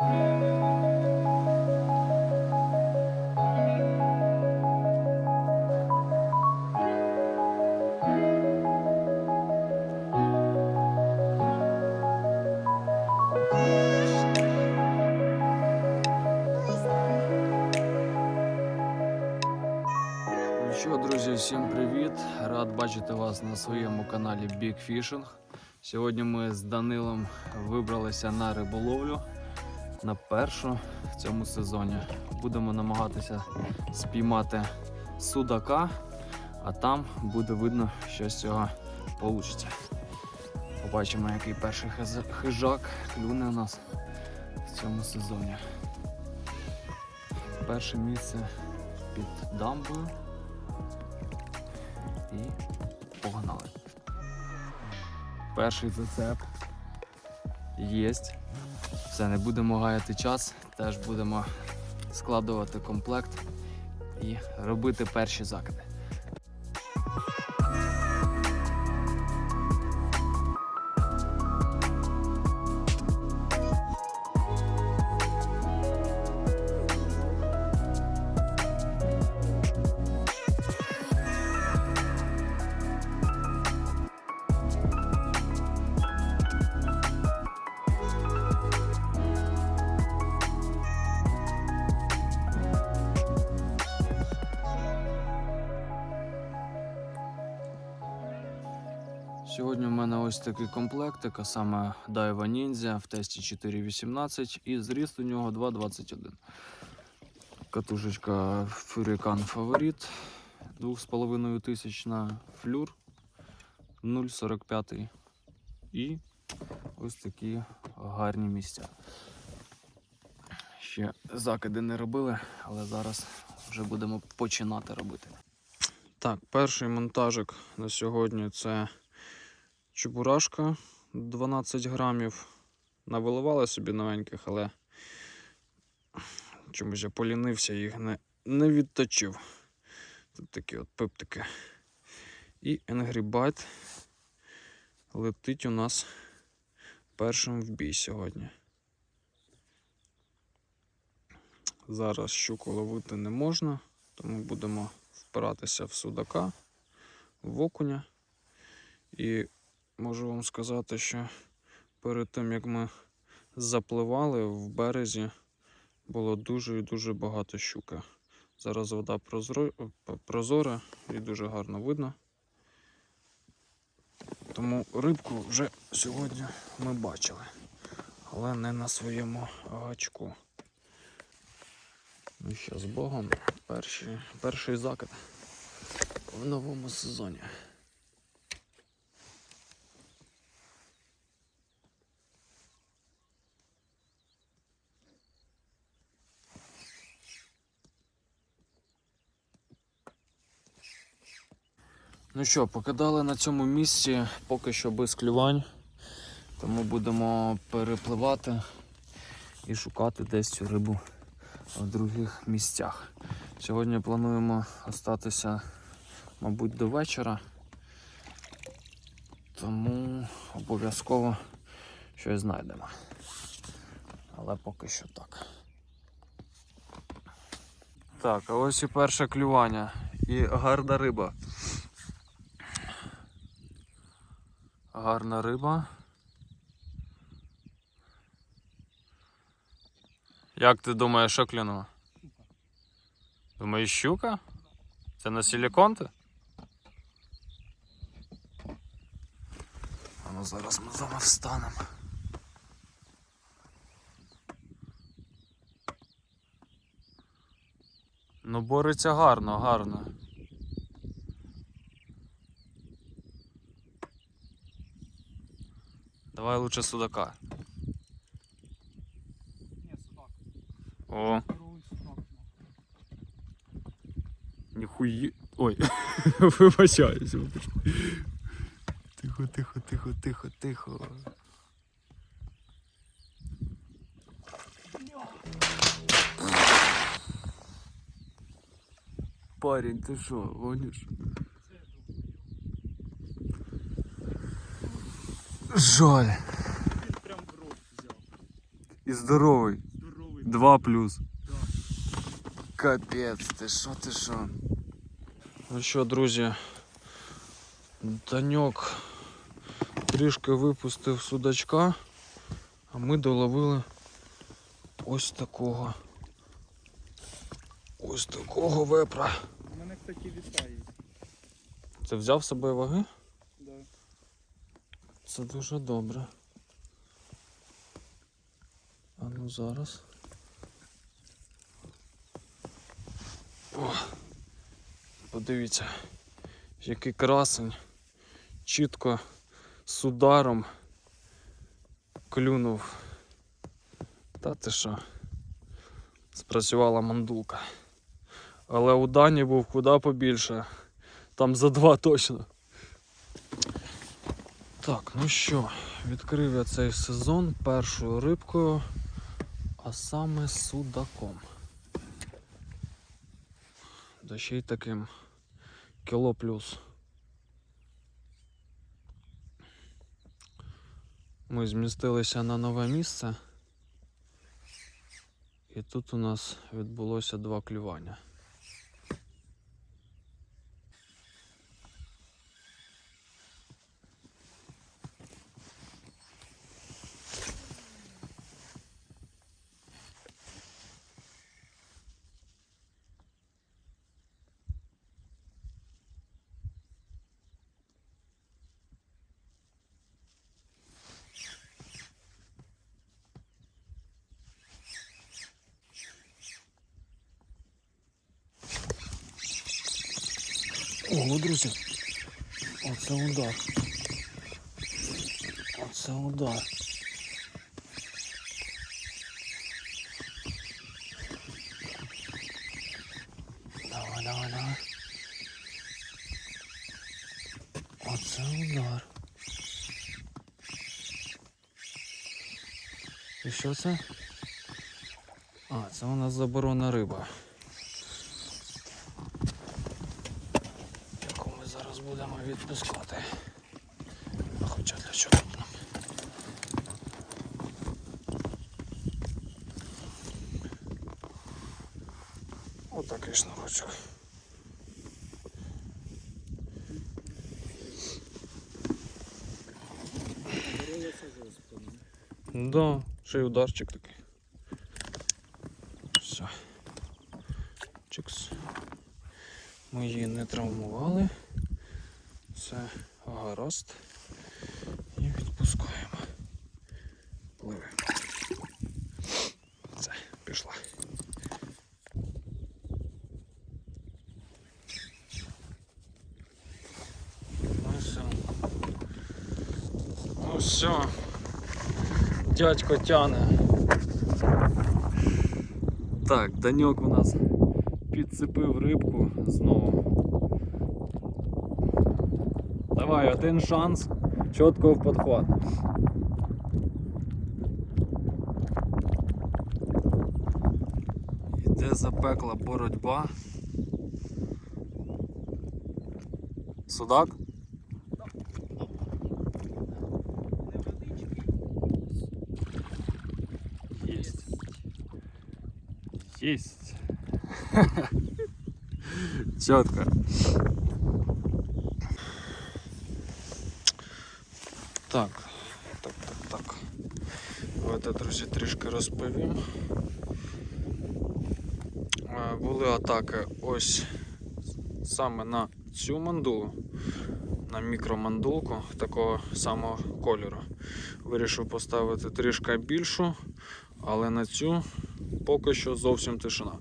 Ну що, друзі, всім привіт! Рад бачити вас на своєму каналі Big Fishing. Сьогодні ми з Данилом вибралися на риболовлю на першу в цьому сезоні. Будемо намагатися спіймати судака, а там буде видно, що з цього вийде. Побачимо, який перший хижак клюне у нас в цьому сезоні. Перше місце під дамбою. І погнали. Перший зацеп. Єсть. Все, не будемо гаяти час, теж будемо складувати комплект і робити перші закиди. Сьогодні в мене ось такий комплектик, а саме Daiwa Ninja в тесті 4.18 і зріст у нього 2.21. Катушечка Furican Фаворит 2,5 тисяч на флюр 0,45 і ось такі гарні місця. Ще закиди не робили, але зараз вже будемо починати робити. Так, перший монтажик на сьогодні це чебурашка 12 грамів. Навиливали собі новеньких, але чомусь я полінився їх не, не відточив. Тут такі от пиптики. І Angry Bite летить у нас першим в бій сьогодні. Зараз щуку ловити не можна, тому будемо впиратися в судака, в окуня. І можу вам сказати, що перед тим як ми запливали в березі, було дуже і дуже багато щуки. Зараз вода прозора і дуже гарно видно. Тому рибку вже сьогодні ми бачили, але не на своєму гачку. Ну що, з Богом, перший, перший закид в новому сезоні. Ну що, покидали на цьому місці поки що без клювань, тому будемо перепливати і шукати десь цю рибу в других місцях. Сьогодні плануємо остатися, мабуть, до вечора, тому обов'язково щось знайдемо. Але поки що так. Так, а ось і перше клювання. І гарна риба. Гарна риба. Як ти думаєш, що клюнуло? Думаєш, щука? Це на силікон ти? А ну зараз ми з вами встанемо. Ну, бореться гарно, гарно. Давай лучше судака. Ні, судак. О, Здоровий судак. ніхуї. Ой, вибачаюсь, вибач. Тихо, тихо, тихо, тихо, тихо. Парень, ти що, гониш? Жаль. Прям в рот взяв. І здоровий. Два плюс. Капець, ти що, ти що? Ну що, друзі, Даньок трішки випустив судачка, а ми доловили ось такого. Ось такого вепра. У мене, кстати, вітає. Ти взяв з собою ваги? Це дуже добре. А ну зараз. О, подивіться, який красень. Чітко з ударом клюнув. Та ти що? Спрацювала мандулка. Але у Дані був куди побільше. Там за два точно. Так, ну що, відкрив я цей сезон першою рибкою, а саме судаком. Да ще й таким кіло плюс. Ми змістилися на нове місце. І тут у нас відбулося два клювання. Ого, друзі. Оце удар. Оце удар. Давай, давай, давай. Оце удар. І що це? А, це у нас заборона риба. яку ми зараз будемо відпускати. А хоча для чого нам? Отакий шнурочок. Да, ще й ударчик такий. Все. Чикс. Ми її не травмували. Гаразд. І відпускаємо. Пливи. Все, пішла. Ну все. Ну все. Дядько тяне. Так, Даньок у нас підцепив рибку знову. Давай, один шанс. Чітко в подхват. Іде запекла боротьба. Судак? Есть. Есть. Четко. Так, так, так, так. Давайте, друзі, Е, Були атаки ось саме на цю мандулу, на мікромандулку такого самого кольору. Вирішив поставити трішки більшу, але на цю поки що зовсім тишина.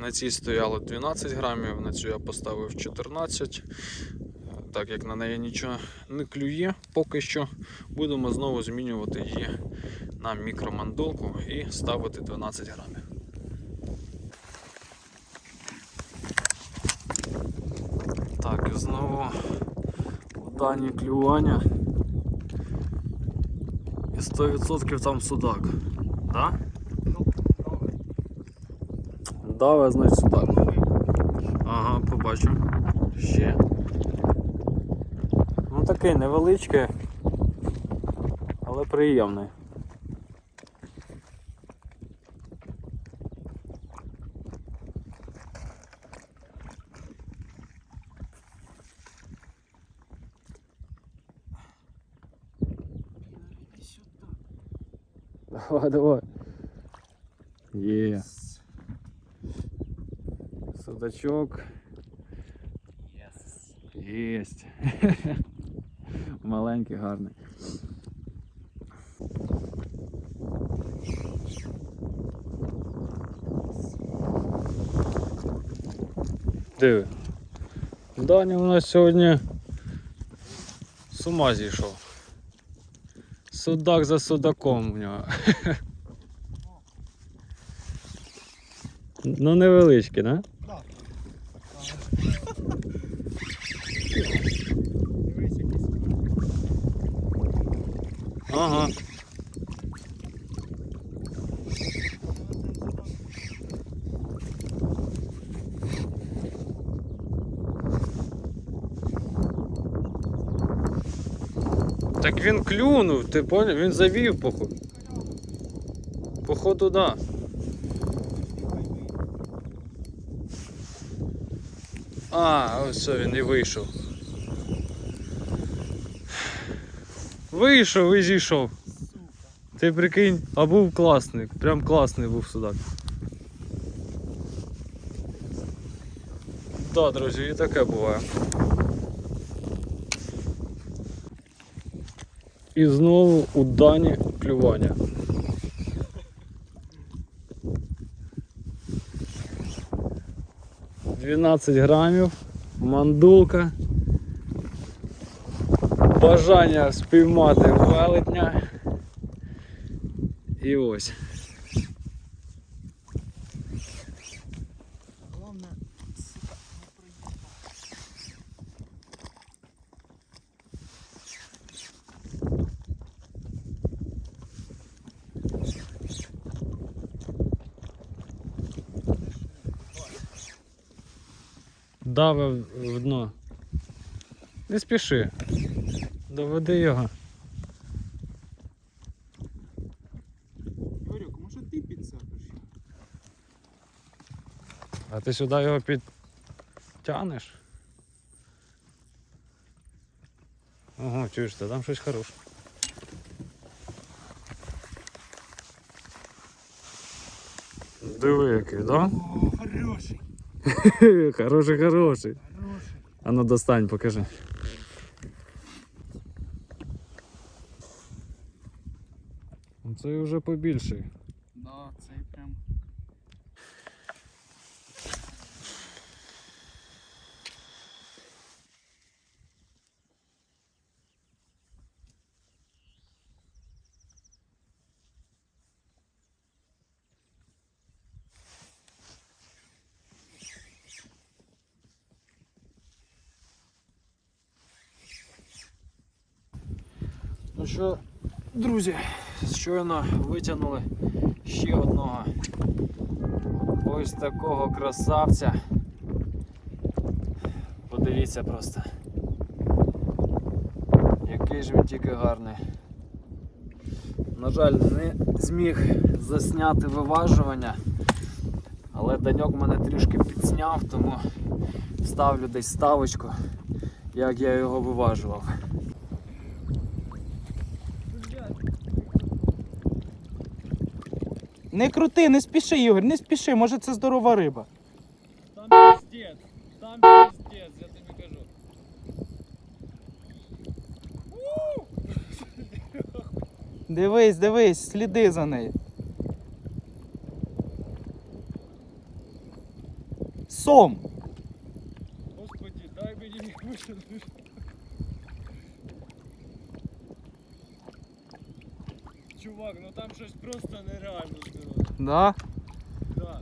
На цій стояло 12 грамів, на цю я поставив 14. Так як на неї нічого не клює, поки що будемо знову змінювати її на мікромандулку і ставити 12 грамів. Так, і знову дані клювання. І 100% там судак. Да? Давай, значить, судак. Ага, побачу. Ще. Ну такий невеличкий, але приємний. Давай, давай. Є. Судачок. Єсть. Маленький, гарний. Диви. Даня у нас сьогодні з ума зійшов. Судак за судаком в нього. Ну невеличкий, да? Клюнув, ти поняв? Він завів походу. Походу, да. А, ось все, він і вийшов. Вийшов і зійшов. Ти прикинь, а був класний, прям класний був судак. Так, друзі, і таке буває. І знову у Дані клювання. Дванадцять грамів, мандулка. Бажання спіймати велетня. І ось. Дави в дно. Не спіши. Доведи його. Ігорюк, може ти підсадиш? А ти сюди його підтягнеш? Ого, чуєш, та там щось хороше. Диви який, да? О, хороший, хороший, хороший. А ну достань, покажи. Це вже побільший. Що, друзі, щойно витягнули ще одного ось такого красавця. Подивіться просто. Який ж він тільки гарний. На жаль, не зміг засняти виважування, але даньок мене трішки підсняв, тому ставлю десь ставочку, як я його виважував. Не крути, не спіши, Ігор, не спіши, може це здорова риба. Там пиздец, там пиздец, я тобі кажу. Дивись, дивись, сліди за нею. Сом. Господи, дай мені вишити. Чувак, ну там щось просто нереально здорово. Да? Да.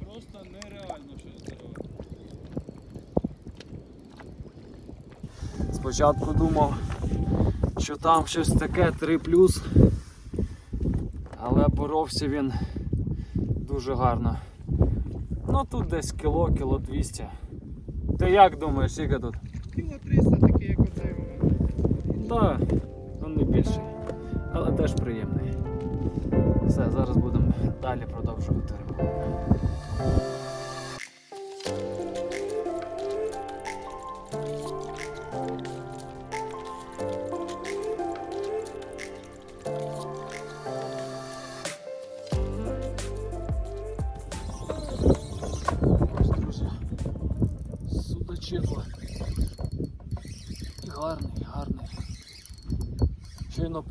Просто нереально щось здорове. Спочатку думав, що там щось таке 3 але боровся він дуже гарно. Ну тут десь кіло, кіло 200. Ти як думаєш, скільки тут? Кіло 300 таке, як оцей. Так, ну не більший, але теж приємний. Все, зараз будемо далі продовжувати рибалку.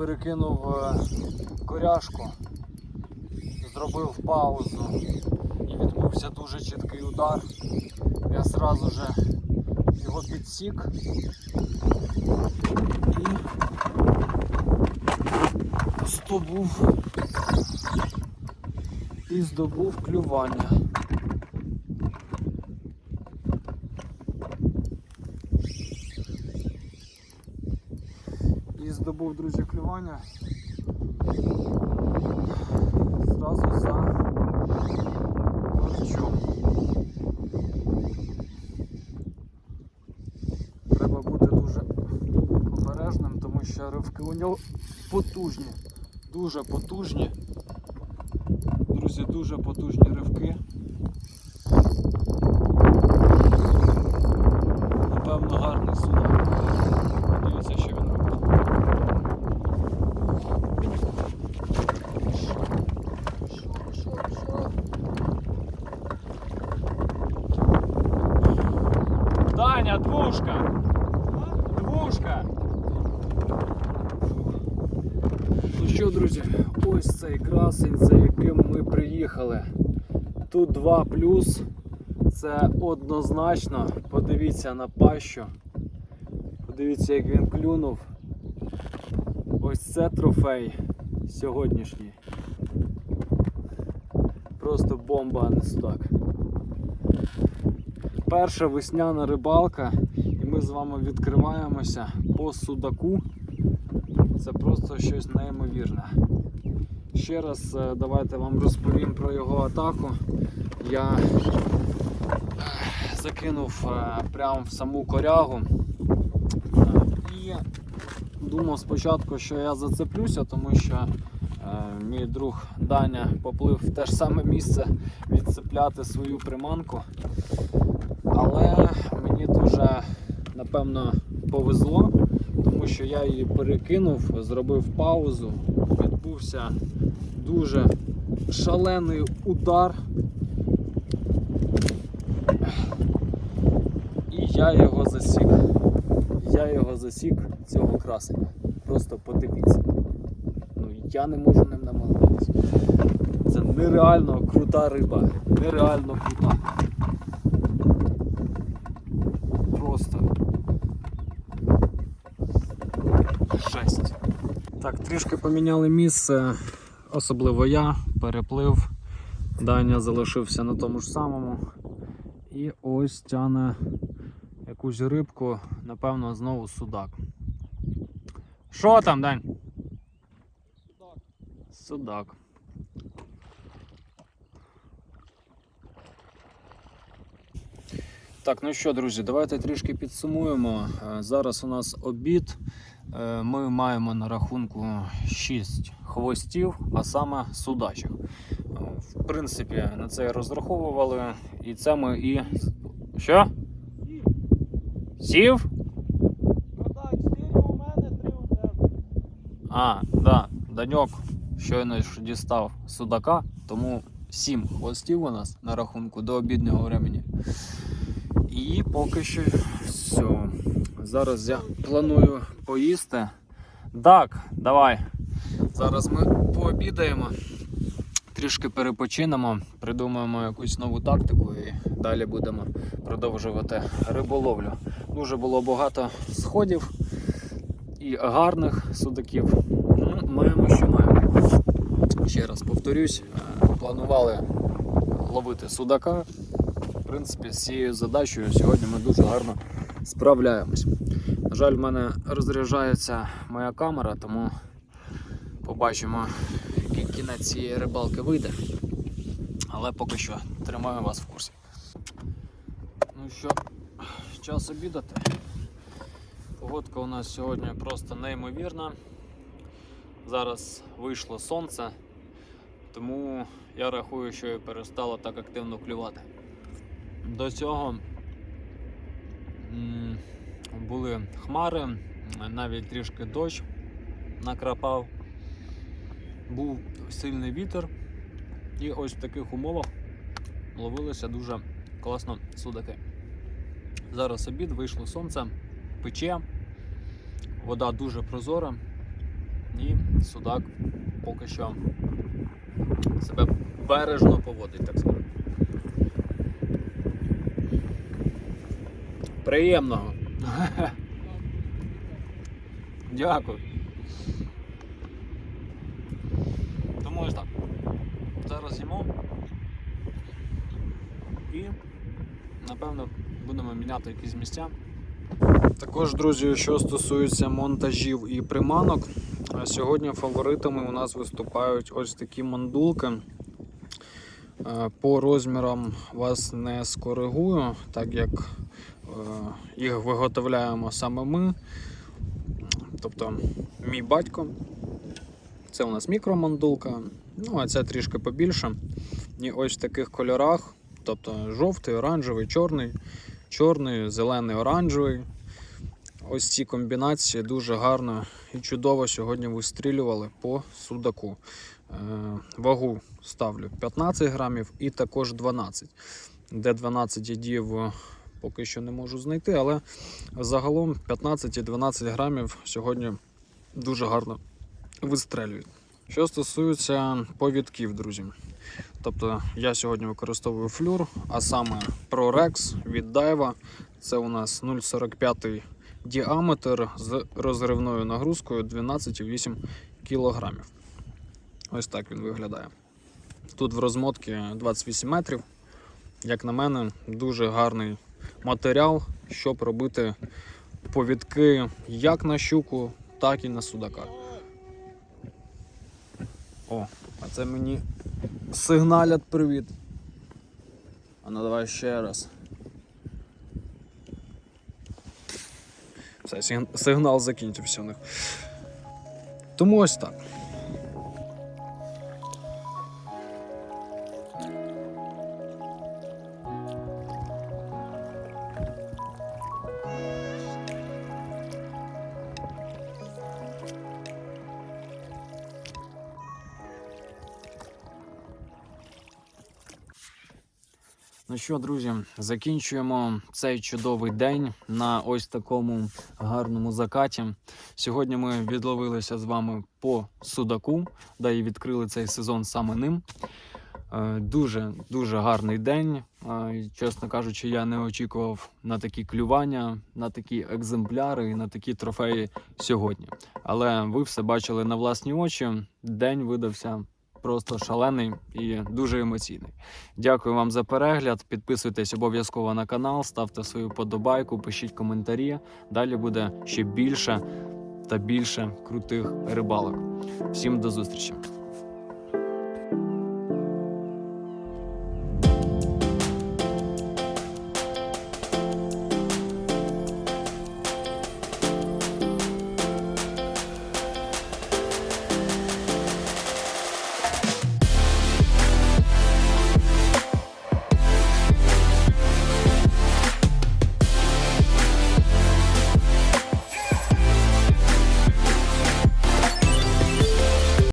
Перекинув е, коряшку, зробив паузу і відбувся дуже чіткий удар. Я сразу же його підсік і здобув і здобув клювання. Здобув, друзі, клювання. Зразу за корчом. Треба бути дуже обережним, тому що ривки у нього потужні. Дуже потужні. Друзі, дуже потужні ривки. Напевно, гарний судак. Дивіться, що він робить. Що, що, що? Таня, двушка! Двушка! Ну що, друзі, ось цей красень, за яким ми приїхали. Тут 2 плюс. Це однозначно. Подивіться на пащу. Подивіться, як він клюнув. Ось це трофей сьогоднішній. Просто бомба, а не судак. Перша весняна рибалка, і ми з вами відкриваємося по судаку. Це просто щось неймовірне. Ще раз е, давайте вам розповім про його атаку. Я е, закинув е, прямо в саму корягу і думав спочатку, що я зацеплюся, тому що мій друг Даня поплив в те ж саме місце відцепляти свою приманку. Але мені дуже напевно повезло, тому що я її перекинув, зробив паузу, відбувся дуже шалений удар. І я його засік. Я його засік, цього красення. Просто подивіться. Ну я не можу ним намагатися. Це нереально крута риба. Нереально крута. Просто жесть. Так, трішки поміняли місце, особливо я переплив. Даня залишився на тому ж самому. І ось тяне якусь рибку, напевно, знову судак. Що там, Дань? Судак. Судак. Так, ну що, друзі, давайте трішки підсумуємо. Е, Зараз у нас обід. Е, Ми маємо на рахунку 6 хвостів, а саме судачих. В принципі, на це розраховували. І це ми і. Що? Сів? Так, 4 у мене, 3 у тебе. А, да, Даньок щойно ж дістав судака, тому 7 хвостів у нас на рахунку до обіднього времени. І поки що все. Зараз я планую поїсти. Так, давай. Зараз ми пообідаємо, трішки перепочинемо, придумаємо якусь нову тактику і далі будемо продовжувати риболовлю. Дуже було багато сходів і гарних судаків. Ну, маємо, що маємо. Ще раз повторюсь, е, планували ловити судака. В принципі, з цією задачею сьогодні ми дуже гарно справляємось. На жаль, в мене розряджається моя камера, тому побачимо, який кінець цієї рибалки вийде. Але поки що тримаю вас в курсі. Ну що, час обідати. Погодка у нас сьогодні просто неймовірна. Зараз вийшло сонце, тому я рахую, що і перестало так активно клювати. До цього були хмари, навіть трішки дощ накрапав, був сильний вітер, і ось в таких умовах ловилися дуже класно судаки. Зараз обід, вийшло сонце, пече, вода дуже прозора, і судак поки що себе бережно поводить, так сказати. Приємного. Дякую. Тому ось так. Зараз їмо. І напевно будемо міняти якісь місця. Також, друзі, що стосується монтажів і приманок, сьогодні фаворитами у нас виступають ось такі мандулки. Е, По розмірам вас не скоригую, так як їх виготовляємо саме ми. Тобто мій батько. Це у нас мікромандулка, ну а ця трішки побільше. І ось в таких кольорах, тобто жовтий, оранжевий, чорний, чорний, зелений, оранжевий. Ось ці комбінації дуже гарно і чудово сьогодні вистрілювали по судаку. Е, вагу ставлю 15 грамів і також 12. Де 12 ядів е, поки що не можу знайти, але загалом 15 і 12 грамів сьогодні дуже гарно вистрелюють. Що стосується повідків, друзі. Тобто я сьогодні використовую флюр, а саме ProRex від Daiwa. Це у нас 0,45 діаметр з розривною нагрузкою 12,8 кг. Ось так він виглядає. Тут в розмотці 28 метрів. Як на мене, дуже гарний матеріал, щоб робити повідки як на щуку, так і на судака. О, а це мені сигналять привіт. А ну давай ще раз. Все, сигнал закінчився у них. Тому ось так. Ну що, друзі, закінчуємо цей чудовий день на ось такому гарному закаті. Сьогодні ми відловилися з вами по судаку, да і відкрили цей сезон саме ним. Е, Дуже дуже гарний день. Е, Чесно кажучи, я не очікував на такі клювання, на такі екземпляри і на такі трофеї сьогодні. Але ви все бачили на власні очі. День видався просто шалений і дуже емоційний. Дякую вам за перегляд. Підписуйтесь обов'язково на канал, ставте свою подобайку, пишіть коментарі. Далі буде ще більше та більше крутих рибалок. Всім до зустрічі!